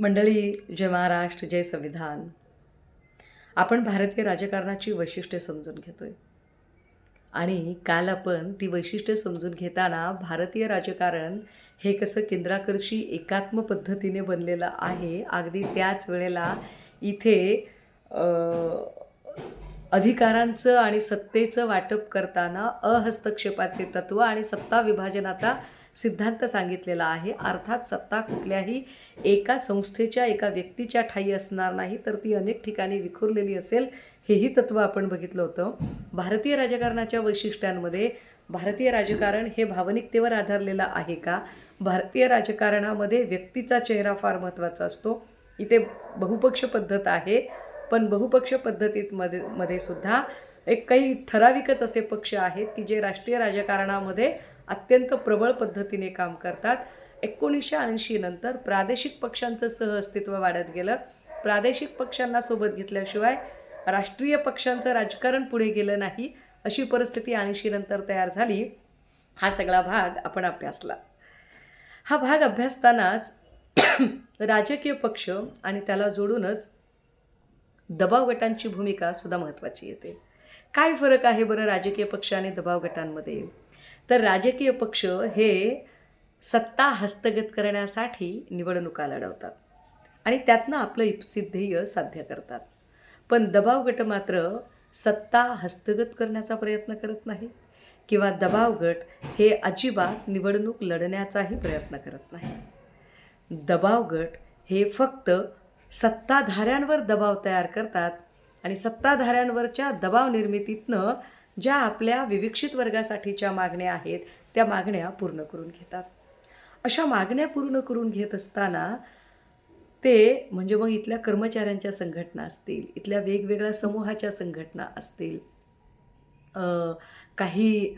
मंडळी जय महाराष्ट्र जय संविधान. आपण भारतीय राजकारणाची वैशिष्ट्ये समजून घेतोय. आणि काल आपण ती वैशिष्ट्ये समजून घेताना भारतीय राजकारण हे कसं केंद्राकर्षी एकात्म पद्धतीने बनलेलं आहे अगदी त्याच वेळेला इथे अधिकारांचं आणि सत्तेचं वाटप करताना अहस्तक्षेपाचे तत्व आणि सत्ता विभाजनाचा सिद्धांत सांगितलेला आहे. अर्थात सत्ता कुठल्याही एका संस्थेच्या एका व्यक्तीच्या ठाई असणार नाही तर ती अनेक ठिकाणी विखुरलेली असेल हेही तत्त्व आपण बघितलं होतं. भारतीय राजकारणाच्या वैशिष्ट्यांमध्ये भारतीय राजकारण हे भावनिकतेवर आधारलेलं आहे का? भारतीय राजकारणामध्ये व्यक्तीचा चेहरा फार महत्त्वाचा असतो. इथे बहुपक्ष पद्धत आहे पण बहुपक्ष पद्धतीत मध्ये मध्ये सुद्धा एक काही ठराविकच असे पक्ष आहेत की जे राष्ट्रीय राजकारणामध्ये अत्यंत प्रबळ पद्धतीने काम करतात. एकोणीसशे ऐंशी नंतर प्रादेशिक पक्षांचं सहअस्तित्व वाढत गेलं. प्रादेशिक पक्षांना सोबत घेतल्याशिवाय राष्ट्रीय पक्षांचं राजकारण पुढे गेलं नाही अशी परिस्थिती ऐंशी नंतर तयार झाली. हा सगळा भाग आपण अभ्यासला. हा भाग अभ्यासतानाच राजकीय पक्ष आणि त्याला जोडूनच दबाव गटांची भूमिका सुद्धा महत्त्वाची येते. काय फरक आहे बरं राजकीय पक्ष आणि दबाव गटांमध्ये? तर राजकीय पक्ष हे सत्ता हस्तगत करण्यासाठी निवडणुका लढवतात. आणि त्यातनं आपलं इप्सित ध्येय साध्य करतात. पण दबाव गट मात्र सत्ता हस्तगत करण्याचा प्रयत्न करत नाही किंवा दबाव गट हे अजिबात निवडणूक लढण्याचाही प्रयत्न करत नाही दबाव गट हे फक्त सत्ताधाऱ्यांवर दबाव तयार करतात आणि सत्ताधाऱ्यांवरच्या दबाव निर्मितीतनं ज्या आपल्या विविक्षित वर्गासाठीच्या मागण्या आहेत त्या मागण्या पूर्ण करून घेतात. अशा मागण्या पूर्ण करून घेत असताना ते म्हणजे मग इथल्या कर्मचाऱ्यांच्या संघटना असतील इथल्या वेगवेगळ्या समूहाच्या संघटना असतील. काही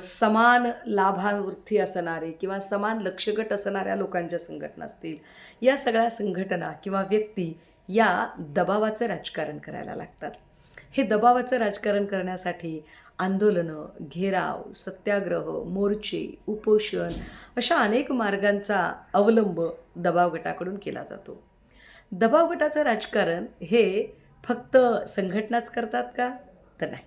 समान लाभावृत्ती असणारे किंवा समान लक्षगट असणाऱ्या लोकांच्या संघटना असतील या सगळ्या संघटना किंवा व्यक्ती या दबावाचं राजकारण करायला लागतात. हे दबावाचं राजकारण करण्यासाठी आंदोलनं घेराव सत्याग्रह मोर्चे उपोषण अशा अनेक मार्गांचा अवलंब दबाव गटाकडून केला जातो. दबाव गटाचं राजकारण हे फक्त संघटनाच करतात का? तर नाही.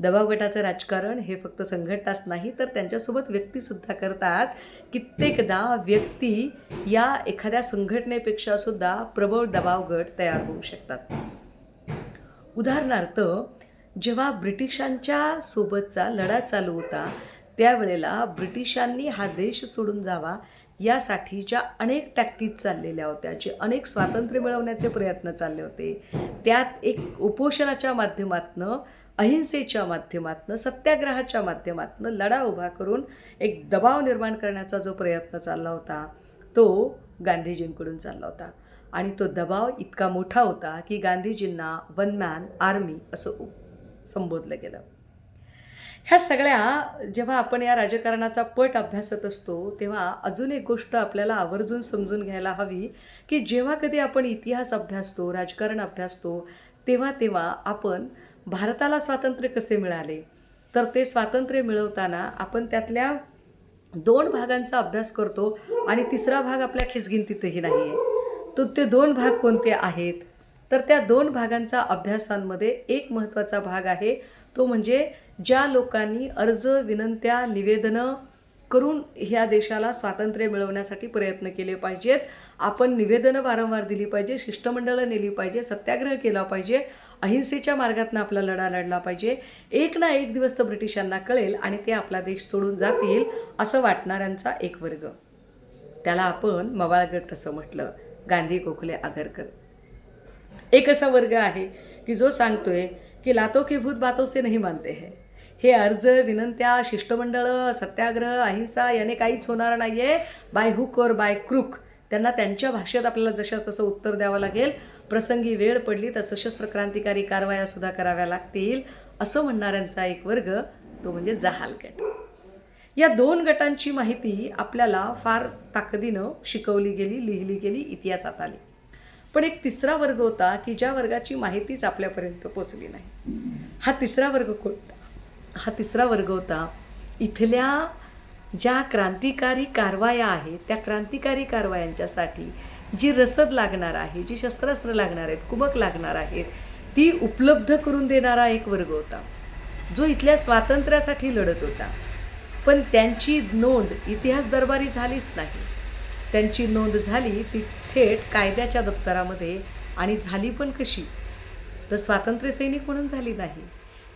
दबाव गटाचं राजकारण हे फक्त संघटनाच नाही तर त्यांच्यासोबत व्यक्तीसुद्धा करतात. कित्येकदा व्यक्ती या एखाद्या संघटनेपेक्षा सुद्धा प्रबळ दबाव गट तयार होऊ शकतात. उदाहरणार्थ जेव्हा ब्रिटिशांच्या सोबतचा लढा चालू होता त्यावेळेला ब्रिटिशांनी हा देश सोडून जावा यासाठी ज्या अनेक टॅक्टिक चाललेल्या होत्या जे अनेक स्वातंत्र्य मिळवण्याचे प्रयत्न चालले होते. त्यात एक उपोषणाच्या माध्यमातनं अहिंसेच्या माध्यमातनं सत्याग्रहाच्या माध्यमातनं लढा उभा करून एक दबाव निर्माण करण्याचा जो प्रयत्न चालला होता तो गांधीजींकडून चालला होता. आणि तो दबाव इतका मोठा होता की गांधीजींना वन मॅन आर्मी असं उ- संबोधलं गेलं. ह्या सगळ्या जेव्हा आपण या राजकारणाचा पट अभ्यासत असतो तेव्हा अजून एक गोष्ट आपल्याला आवर्जून समजून घ्यायला हवी की जेव्हा कधी आपण इतिहास अभ्यासतो राजकारण अभ्यासतो तेव्हा तेव्हा आपण भारताला स्वातंत्र्य कसे मिळाले? तर ते स्वातंत्र्य मिळवताना आपण त्यातल्या दोन भागांचा अभ्यास करतो आणि तिसरा भाग आपल्या खिचगिंतीतही नाही आहे तो ते दोन भाग कोणते आहेत? तर त्या दोन भागांचा अभ्यासांमध्ये एक महत्त्वाचा भाग आहे तो म्हणजे ज्या लोकांनी अर्ज विनंत्या निवेदनं करून ह्या देशाला स्वातंत्र्य मिळवण्यासाठी प्रयत्न केले पाहिजेत. आपण निवेदनं वारंवार दिली पाहिजे शिष्टमंडळं नेली पाहिजे सत्याग्रह केला पाहिजे अहिंसेच्या मार्गातनं आपला लढा लढला पाहिजे. एक ना एक दिवस तर ब्रिटिशांना कळेल आणि ते आपला देश सोडून जातील असं वाटणाऱ्यांचा एक वर्ग. त्याला आपण मवाळगट असं म्हटलं. गांधी गोखले आगरकर एक असा वर्ग आहे की जो सांगतोय की लातो की भूत बातों से मानते हैं. हे अर्ज विनंत्या शिष्टमंडळं सत्याग्रह अहिंसा याने काहीच होणार नाही आहे by hook or by crook त्यांना त्यांच्या भाषेत आपल्याला जशास तसं उत्तर द्यावं लागेल प्रसंगी वेळ पडली तर सशस्त्र क्रांतिकारी कारवाया सुद्धा कराव्या लागतील असं म्हणणाऱ्यांचा एक वर्ग तो म्हणजे जहाल गट या दोन गटांची माहिती आपल्याला फार ताकदीनं शिकवली गेली लिहिली गेली इतिहासात आली. पण एक तिसरा वर्ग होता की ज्या वर्गाची माहितीच आपल्यापर्यंत पोचली नाही. हा तिसरा वर्ग कोणता हा तिसरा वर्ग होता. इथल्या ज्या क्रांतिकारी कारवाया आहेत त्या क्रांतिकारी कारवायांच्यासाठी जी रसद लागणार आहे जी शस्त्रास्त्र लागणार आहेत कुमक लागणार आहेत ती उपलब्ध करून देणारा एक वर्ग होता. जो इथल्या स्वातंत्र्यासाठी लढत होता. पण त्यांची नोंद इतिहास दरबारी झालीच नाही. त्यांची नोंद झाली ती थेट कायद्याच्या दप्तरामध्ये आणि झाली पण कशी? तर स्वातंत्र्यसैनिक म्हणून झाली नाही.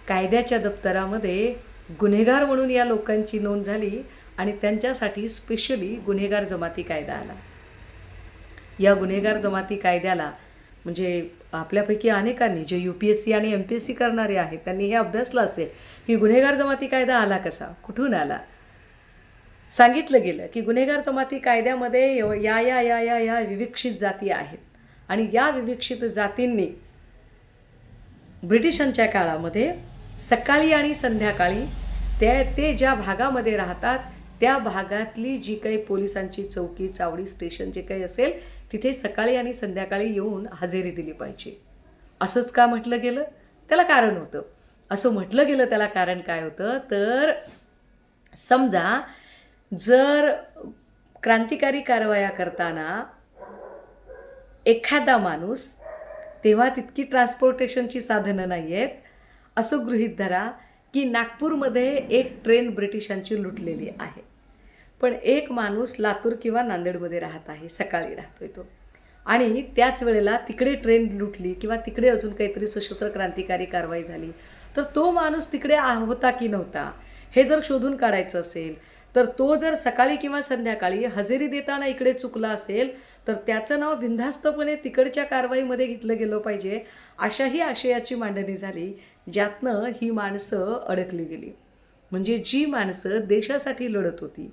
कायद्याच्या दप्तरामध्ये गुन्हेगार म्हणून या लोकांची नोंद झाली आणि त्यांच्यासाठी स्पेशली गुन्हेगार जमाती कायदा आला. या गुन्हेगार जमाती कायद्याला म्हणजे आपल्यापैकी अनेकांनी जे यू पी एस सी आणि एम पी एस सी करणारे आहेत त्यांनी हे अभ्यासलं असेल की गुन्हेगार जमाती कायदा आला कसा? कुठून आला? सांगितलं गेलं की गुन्हेगार जमाती कायद्यामध्ये या या या या या विविक्षित जाती आहेत. आणि या विविक्षित जातींनी ब्रिटिशांच्या काळामध्ये सकाळी आणि संध्याकाळी ते ते ज्या भागामध्ये राहतात त्या भागातली जी काही पोलिसांची चौकी चावडी स्टेशन जे काही असेल तिथे सकाळी आणि संध्याकाळी येऊन हजेरी दिली पाहिजे. असंच का म्हटलं गेलं? त्याला कारण होतं. असं म्हटलं गेलं त्याला कारण काय होतं? तर समजा जर क्रांतिकारी कारवाया करताना एखादा माणूस तेव्हा तितकी ट्रान्सपोर्टेशनची साधनं नाही आहेत असं गृहीत धरा की नागपूरमध्ये एक ट्रेन ब्रिटिशांची लुटलेली आहे. पण एक माणूस लातूर किंवा नांदेडमध्ये राहत आहे सकाळी राहतोय तो. आणि त्याच वेळेला तिकडे ट्रेन लुटली किंवा तिकडे अजून काहीतरी सशस्त्र क्रांतिकारी कारवाई झाली तर तो माणूस तिकडे आ- होता की नव्हता? हे जर शोधून काढायचं असेल तर तो जर सकाळी किंवा संध्याकाळी हजेरी देताना इकडे चुकला असेल तर त्याचं नाव बिनधास्तपणे तिकडच्या कारवाईमध्ये घेतलं गेलं पाहिजे अशाही आशयाची मांडणी झाली. ज्यातनं ही माणसं अडकली गेली. म्हणजे जी माणसं देशासाठी लढत होती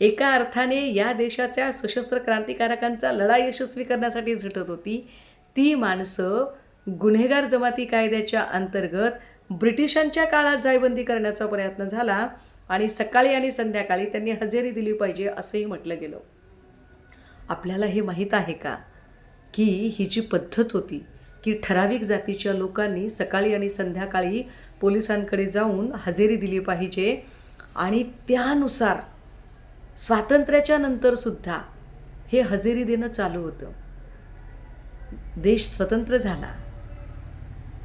एका अर्थाने या देशाच्या सशस्त्र क्रांतिकारकांचा लढा यशस्वी करण्यासाठी झटत होती ती माणसं गुन्हेगार जमाती कायद्याच्या अंतर्गत ब्रिटिशांच्या काळात जायबंदी करण्याचा प्रयत्न झाला आणि सकाळी आणि संध्याकाळी त्यांनी हजेरी दिली पाहिजे असंही म्हटलं गेलं. आपल्याला हे माहीत आहे का की ही जी पद्धत होती की ठराविक जातीच्या लोकांनी सकाळी आणि संध्याकाळी पोलिसांकडे जाऊन हजेरी दिली पाहिजे. आणि त्यानुसार स्वातंत्र्याच्या नंतरसुद्धा हे हजेरी देणं चालू होतं. देश स्वतंत्र झाला.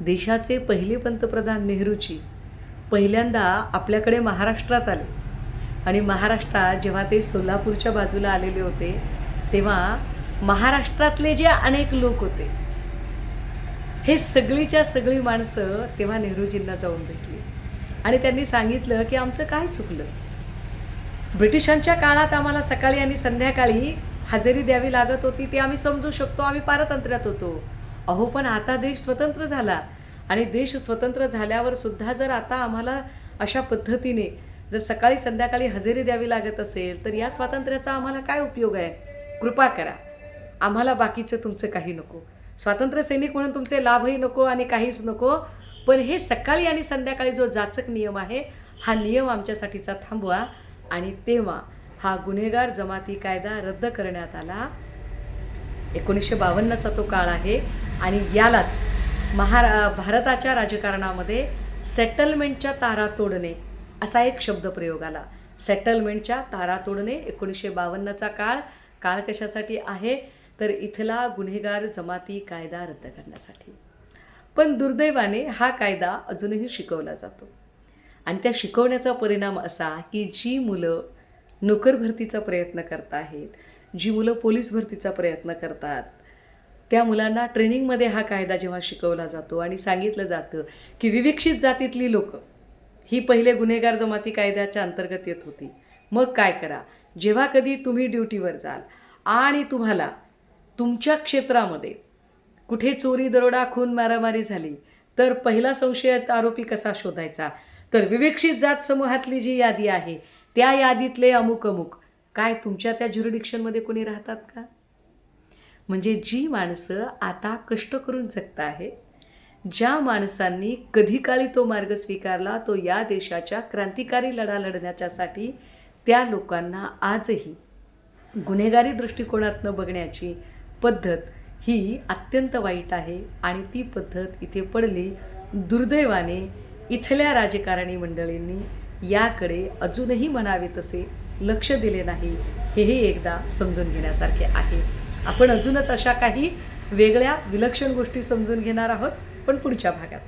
देशाचे पहिले पंतप्रधान नेहरूजी पहिल्यांदा आपल्याकडे महाराष्ट्रात आले. आणि महाराष्ट्रात जेव्हा ते सोलापूरच्या बाजूला आलेले होते तेव्हा महाराष्ट्रातले जे अनेक लोक होते हे सगळीच्या सगळी माणसं तेव्हा नेहरूजींना जाऊन भेटली. आणि त्यांनी सांगितलं की आमचं काय चुकलं? ब्रिटिशांच्या काळात आम्हाला सकाळी आणि संध्याकाळी हजेरी द्यावी लागत होती ते आम्ही समजू शकतो आम्ही पारतंत्र्यात होतो. अहो पण आता देश स्वतंत्र झाला आणि देश स्वतंत्र झाल्यावर सुद्धा जर आता आम्हाला अशा पद्धतीने जर सकाळी संध्याकाळी हजेरी द्यावी लागत असेल तर या स्वातंत्र्याचा आम्हाला काय उपयोग आहे? कृपा करा. आम्हाला बाकीचं तुमचं काही नको. स्वातंत्र्य सैनिक म्हणून तुमचे लाभही नको आणि काहीच नको पण हे सकाळी आणि संध्याकाळी जो जाचक नियम आहे हा नियम आमच्यासाठीचा थांबवा आणि तेव्हा हा गुन्हेगार जमाती कायदा रद्द करण्यात आला. एकोणीसशे बावन्नचा तो काळ आहे आणि यालाच महारा भारताच्या राजकारणामध्ये सेटलमेंटच्या तारा तोडणे असा एक शब्दप्रयोग आला. सेटलमेंटच्या तारा तोडणे एकोणीसशे बावन्नचा काळ काळ कशासाठी आहे? तर इथला गुन्हेगार जमाती कायदा रद्द करण्यासाठी. पण दुर्दैवाने हा कायदा अजूनही शिकवला जातो. आणि त्या शिकवण्याचा परिणाम असा की जी मुलं नोकर भरतीचा प्रयत्न करत आहेत जी मुलं पोलीस भरतीचा प्रयत्न करतात त्या मुलांना ट्रेनिंगमध्ये हा कायदा जेव्हा शिकवला जातो आणि सांगितलं जातं की विविक्षित जातीतली लोक ही पहिले गुन्हेगार जमाती कायद्याच्या अंतर्गत येत होती. मग काय करा? जेव्हा कधी तुम्ही ड्युटीवर जाल आणि तुम्हाला तुमच्या क्षेत्रामध्ये कुठे चोरी दरोडा खून मारामारी झाली तर पहिला संशयित आरोपी कसा शोधायचा? तर विवेक्षित जात समूहातली जी यादी आहे त्या यादीतले अमुक अमुक. काय तुमच्या त्या ज्युरिडिक्शनमध्ये कोणी राहतात का? म्हणजे जी माणसं आता कष्ट करून जगत आहे ज्या माणसांनी कधी काळी तो मार्ग स्वीकारला तो या देशाच्या क्रांतिकारी लढा लढण्याच्यासाठी त्या लोकांना आजही गुन्हेगारी दृष्टिकोनातनं बघण्याची पद्धत ही अत्यंत वाईट आहे आणि ती पद्धत इथे पडली दुर्दैवाने इथल्या राजकारणी मंडळींनी याकडे अजूनही म्हणावे तसे लक्ष दिले नाही हेही एकदा समजून घेण्यासारखे आहे. आपण अजूनच अशा काही वेगळ्या विलक्षण गोष्टी समजून घेणार आहोत पण पुढच्या भागात.